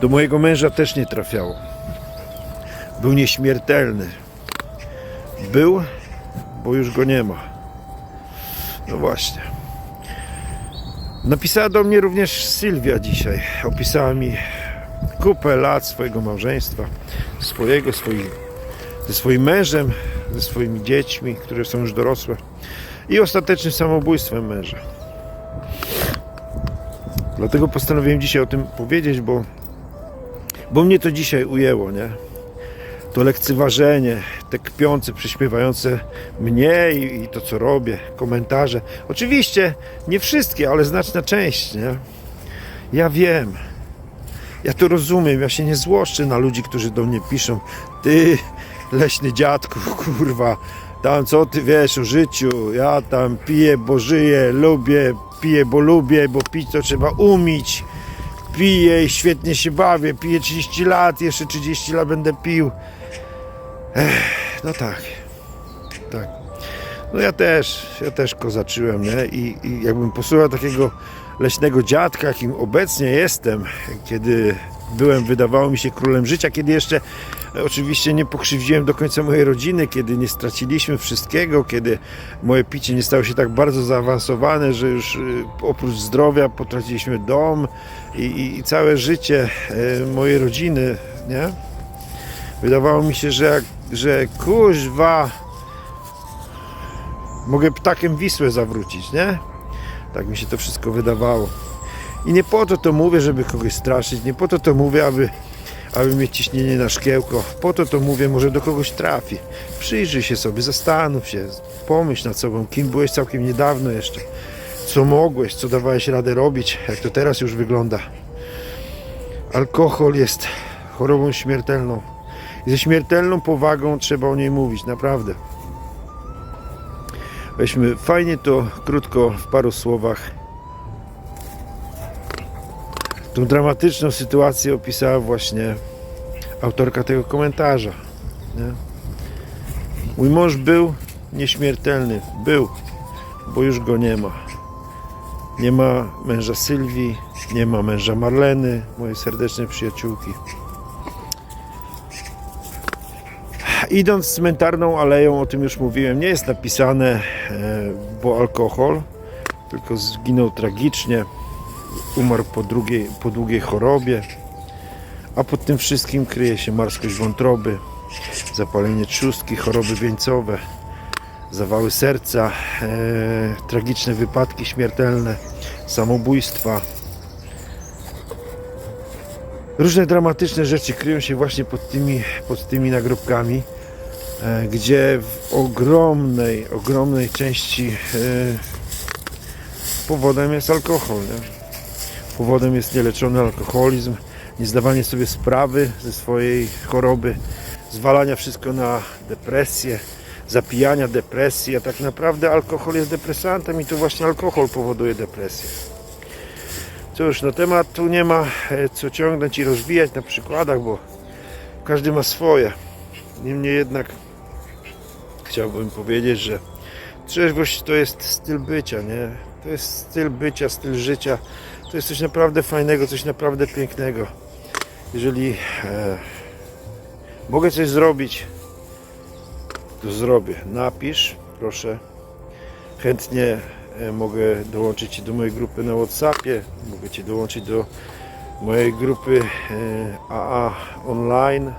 Do mojego męża też nie trafiało. Był nieśmiertelny. Był, bo już go nie ma. No właśnie. Napisała do mnie również Sylwia dzisiaj. Opisała mi kupę lat swojego małżeństwa, swojego, swoich, ze swoim mężem, ze swoimi dziećmi, które są już dorosłe i ostatecznym samobójstwem męża. Dlatego postanowiłem dzisiaj o tym powiedzieć, bo, bo mnie to dzisiaj ujęło, nie? To lekceważenie, te kpiące, prześmiewające mnie i, i to, co robię, komentarze. Oczywiście nie wszystkie, ale znaczna część, nie? Ja wiem. Ja to rozumiem, ja się nie złoszczę na ludzi, którzy do mnie piszą Ty, leśny dziadku, kurwa Tam co ty wiesz o życiu Ja tam piję, bo żyję, lubię Piję, bo lubię, bo pić to trzeba umieć Piję i świetnie się bawię. Piję 30 lat, jeszcze 30 lat będę pił. Ech, No tak. Tak. No ja też, ja też kozaczyłem, nie? I, I jakbym posłuchał takiego leśnego dziadka, jakim obecnie jestem, kiedy byłem, wydawało mi się królem życia, kiedy jeszcze e, oczywiście nie pokrzywdziłem do końca mojej rodziny, kiedy nie straciliśmy wszystkiego, kiedy moje picie nie stało się tak bardzo zaawansowane, że już y, oprócz zdrowia potraciliśmy dom i, i, i całe życie e, mojej rodziny, nie? Wydawało mi się, że, że kuźwa mogę ptakiem Wisłę zawrócić, nie? Tak mi się to wszystko wydawało. I nie po to to mówię, żeby kogoś straszyć, nie po to to mówię, aby, aby mieć ciśnienie na szkiełko. Po to to mówię, może do kogoś trafi. Przyjrzyj się sobie, zastanów się, pomyśl nad sobą, kim byłeś całkiem niedawno jeszcze. Co mogłeś, co dawałeś radę robić, jak to teraz już wygląda. Alkohol jest chorobą śmiertelną. I ze śmiertelną powagą trzeba o niej mówić, naprawdę. Weźmy fajnie to krótko w paru słowach. Tą dramatyczną sytuację opisała właśnie autorka tego komentarza. Nie? Mój mąż był nieśmiertelny. Był, bo już go nie ma. Nie ma męża Sylwii, nie ma męża Marleny, mojej serdecznej przyjaciółki. Idąc cmentarną aleją, o tym już mówiłem, nie jest napisane, e, bo alkohol, tylko zginął tragicznie, umarł po, drugiej, po długiej chorobie, a pod tym wszystkim kryje się marskość wątroby, zapalenie trzustki, choroby wieńcowe, zawały serca, e, tragiczne wypadki śmiertelne, samobójstwa. Różne dramatyczne rzeczy kryją się właśnie pod tymi, pod tymi nagrobkami, e, gdzie w ogromnej, ogromnej części e, powodem jest alkohol. Nie? Powodem jest nieleczony alkoholizm, niezdawanie sobie sprawy ze swojej choroby, zwalania wszystko na depresję, zapijania depresji, a tak naprawdę alkohol jest depresantem i to właśnie alkohol powoduje depresję. Cóż, na temat tu nie ma e, co ciągnąć i rozwijać na przykładach, bo każdy ma swoje. Niemniej jednak chciałbym powiedzieć, że trzeźwość to jest styl bycia, nie? To jest styl bycia, styl życia. To jest coś naprawdę fajnego, coś naprawdę pięknego. Jeżeli e, mogę coś zrobić, to zrobię. Napisz, proszę. Chętnie e, mogę dołączyć Cię do mojej grupy na Whatsappie, mogę Cię dołączyć do mojej grupy e, AA online.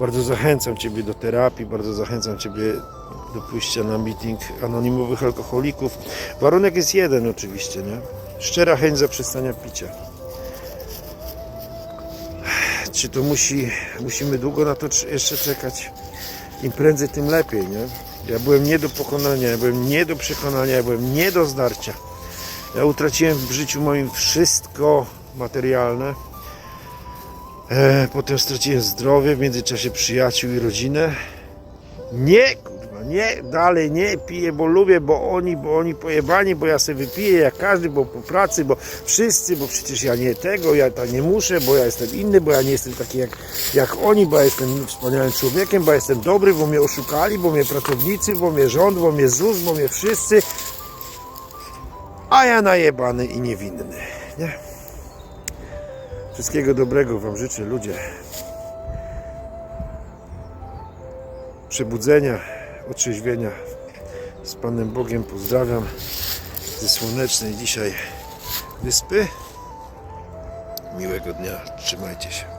Bardzo zachęcam Ciebie do terapii, bardzo zachęcam Ciebie do pójścia na meeting anonimowych alkoholików. Warunek jest jeden oczywiście, nie? Szczera chęć zaprzestania picia. Czy to musi, musimy długo na to cz- jeszcze czekać? Im prędzej, tym lepiej, nie? Ja byłem nie do pokonania, ja byłem nie do przekonania, ja byłem nie do zdarcia. Ja utraciłem w życiu moim wszystko materialne. E, potem straciłem zdrowie, w międzyczasie przyjaciół i rodzinę. Nie, nie, dalej nie piję, bo lubię, bo oni, bo oni pojebani, bo ja sobie wypiję jak każdy, bo po pracy, bo wszyscy, bo przecież ja nie tego, ja to nie muszę, bo ja jestem inny, bo ja nie jestem taki jak, jak oni, bo ja jestem wspaniałym człowiekiem, bo ja jestem dobry, bo mnie oszukali, bo mnie pracownicy, bo mnie rząd, bo mnie ZUS, bo mnie wszyscy, a ja najebany i niewinny, nie? Wszystkiego dobrego Wam życzę, ludzie. Przebudzenia, otrzeźwienia. Z Panem Bogiem pozdrawiam ze słonecznej dzisiaj wyspy. Miłego dnia, trzymajcie się.